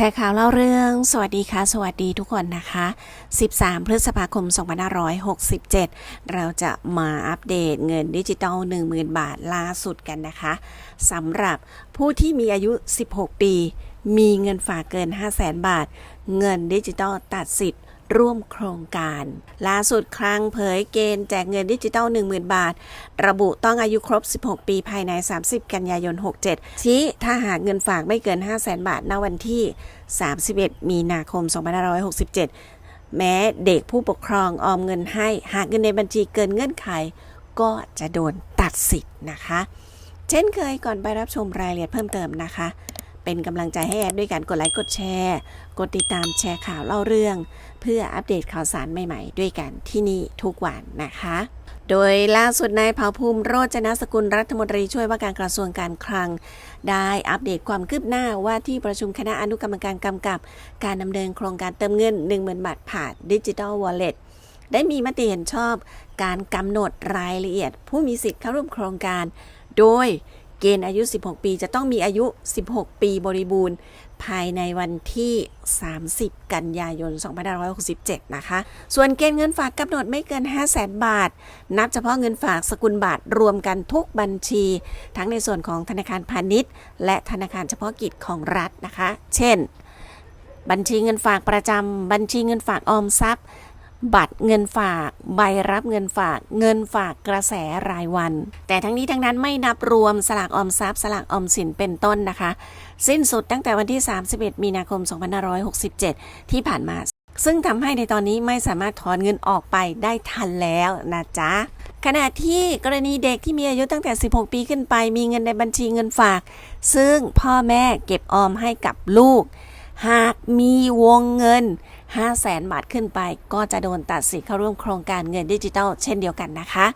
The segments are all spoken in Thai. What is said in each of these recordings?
ชร์ข่าวเล่าเรื่อง สวัสดีค่ะ สวัสดีทุกคนนะคะ 13 พฤษภาคม 2567 เราจะมาอัปเดตเงินดิจิตอล10,000 บาทล่าสุดกันนะคะสำหรับผู้ที่มีอายุ 16 ปี มีเงินฝากเกิน 500,000 บาท เงินดิจิตอลตัดสิทธิ์ ร่วมโครงการ ล่าสุดครั้งเผยเกณฑ์แจกเงินดิจิตอล10,000 บาท ระบุต้องอายุครบ 16 ปีภายใน 30 กันยายน 67 ชี้ถ้าหากเงินฝากไม่เกิน 500,000 บาทณวันที่ 31 มีนาคม 2567 แม้เด็กผู้ปกครองออมเงินให้ หากเงินในบัญชีเกินเงื่อนไข ก็จะโดนตัดสิทธิ์นะคะ เช่นเคยก่อนไปรับชมรายละเอียดเพิ่มเติมนะคะ เป็นกำลังใจให้แอดด้วยการกดไลค์กดแชร์ กดติดตามแชร์ข่าวเล่าเรื่อง เพื่ออัปเดตข่าวสารใหม่ๆ ด้วยกันที่นี่ทุกวันนะคะ โดยล่าสุดนายเผ่าภูมิโรจนสกุลรัฐมนตรีช่วยว่าการกระทรวงการคลัง ได้อัปเดตความคืบหน้าว่าที่ประชุมคณะอนุกรรมการกำกับ การดำเนินโครงการเติมเงิน 10,000 บาทผ่านดิจิทัลวอลเล็ตได้มีมติเห็นชอบการกำหนดรายละเอียด ผู้มีสิทธิ์เข้าร่วมโครงการ โดย เกณฑ์อายุ 16 ปี จะต้องมีอายุ 16 ปีบริบูรณ์ ภายในวันที่ 30 กันยายน 2567 นะคะ ส่วนเกณฑ์เงินฝากกำหนดไม่เกิน 500,000บาท นับเฉพาะเงินฝากสกุลบาทรวมกันทุกบัญชี ทั้งในส่วนของธนาคารพาณิชย์ และธนาคารเฉพาะกิจของรัฐนะคะ เช่น บัญชีเงินฝากประจำบัญชีเงินฝากออมทรัพย์ บัตรเงินฝาก ใบรับเงินฝาก เงินฝากกระแสรายวัน แต่ทั้งนี้ทั้งนั้นไม่นับรวมสลากออมทรัพย์สลากออมสินเป็นต้นนะคะ สิ้นสุดตั้งแต่วันที่ 31 มีนาคม 2567 ที่ผ่านมา ซึ่งทำให้ในตอนนี้ไม่สามารถถอนเงินออกไปได้ทันแล้วนะจ๊ะขณะที่กรณีเด็กที่มีอายุตั้งแต่ 16 ปีขึ้นไป มีเงินในบัญชีเงินฝาก ซึ่งพ่อแม่เก็บออมให้กับลูก หากมีวงเงิน 5 0 0แสนบาทขึ้นไป ก็จะโดนตัดสิทธิ์เข้าร่วมโครงการเงินดิจิทัลเช่นเดียวกันนะคะ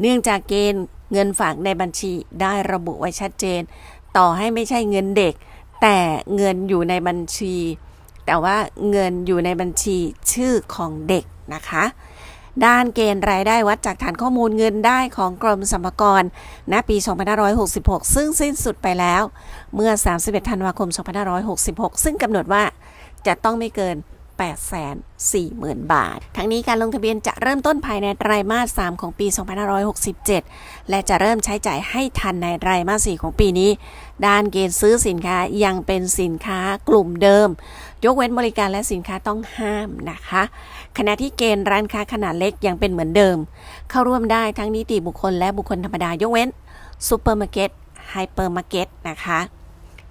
เนื่องจากเกณฑ์เงินฝากในบัญชีได้ระบุไว้ชัดเจน ต่อให้ไม่ใช่เงินเด็ก แต่เงินอยู่ในบัญชี แต่ว่าเงินอยู่ในบัญชีชื่อของเด็กนะคะด้านเกณฑ์รายได้วัดจากฐานข้อมูลเงินได้ของกรมสรรพากรณปี 2566 ซึ่งสิ้นสุดไปแล้ว เมื่อ 31 ธันวาคม 2566 ซึ่งกำหนดว่า จะต้องไม่เกิน 840,000 บาท ทั้งนี้การลงทะเบียนจะเริ่มต้นภายในไตรมาส 3 ของปี 2567 และจะเริ่มใช้จ่ายให้ทันในไตรมาส 4 ของปีนี้ ด้านเกณฑ์ซื้อสินค้ายังเป็นสินค้ากลุ่มเดิม ยกเว้นบริการและสินค้าต้องห้ามนะคะ ขณะที่เกณฑ์ร้านค้าขนาดเล็กยังเป็นเหมือนเดิม เข้าร่วมได้ทั้งนิติบุคคลและบุคคลธรรมดายกเว้นซูเปอร์มาร์เก็ตไฮเปอร์มาร์เก็ตนะคะ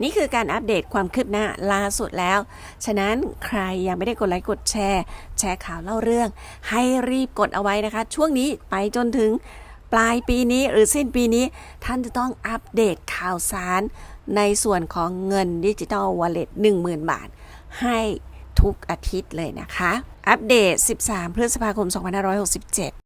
นี่คือการอัปเดตความคืบหน้าล่าสุดแล้ว ฉะนั้นใครยังไม่ได้กดไลค์กดแชร์ แชร์ข่าวเล่าเรื่อง ให้รีบกดเอาไว้นะคะ ช่วงนี้ไปจนถึงปลายปีนี้หรือสิ้นปีนี้ ท่านจะต้องอัปเดตข่าวสาร ในส่วนของเงินดิจิทัลวอลเล็ต10,000 บาท ให้ทุกอาทิตย์เลยนะคะ อัปเดต 13 พฤษภาคม 2567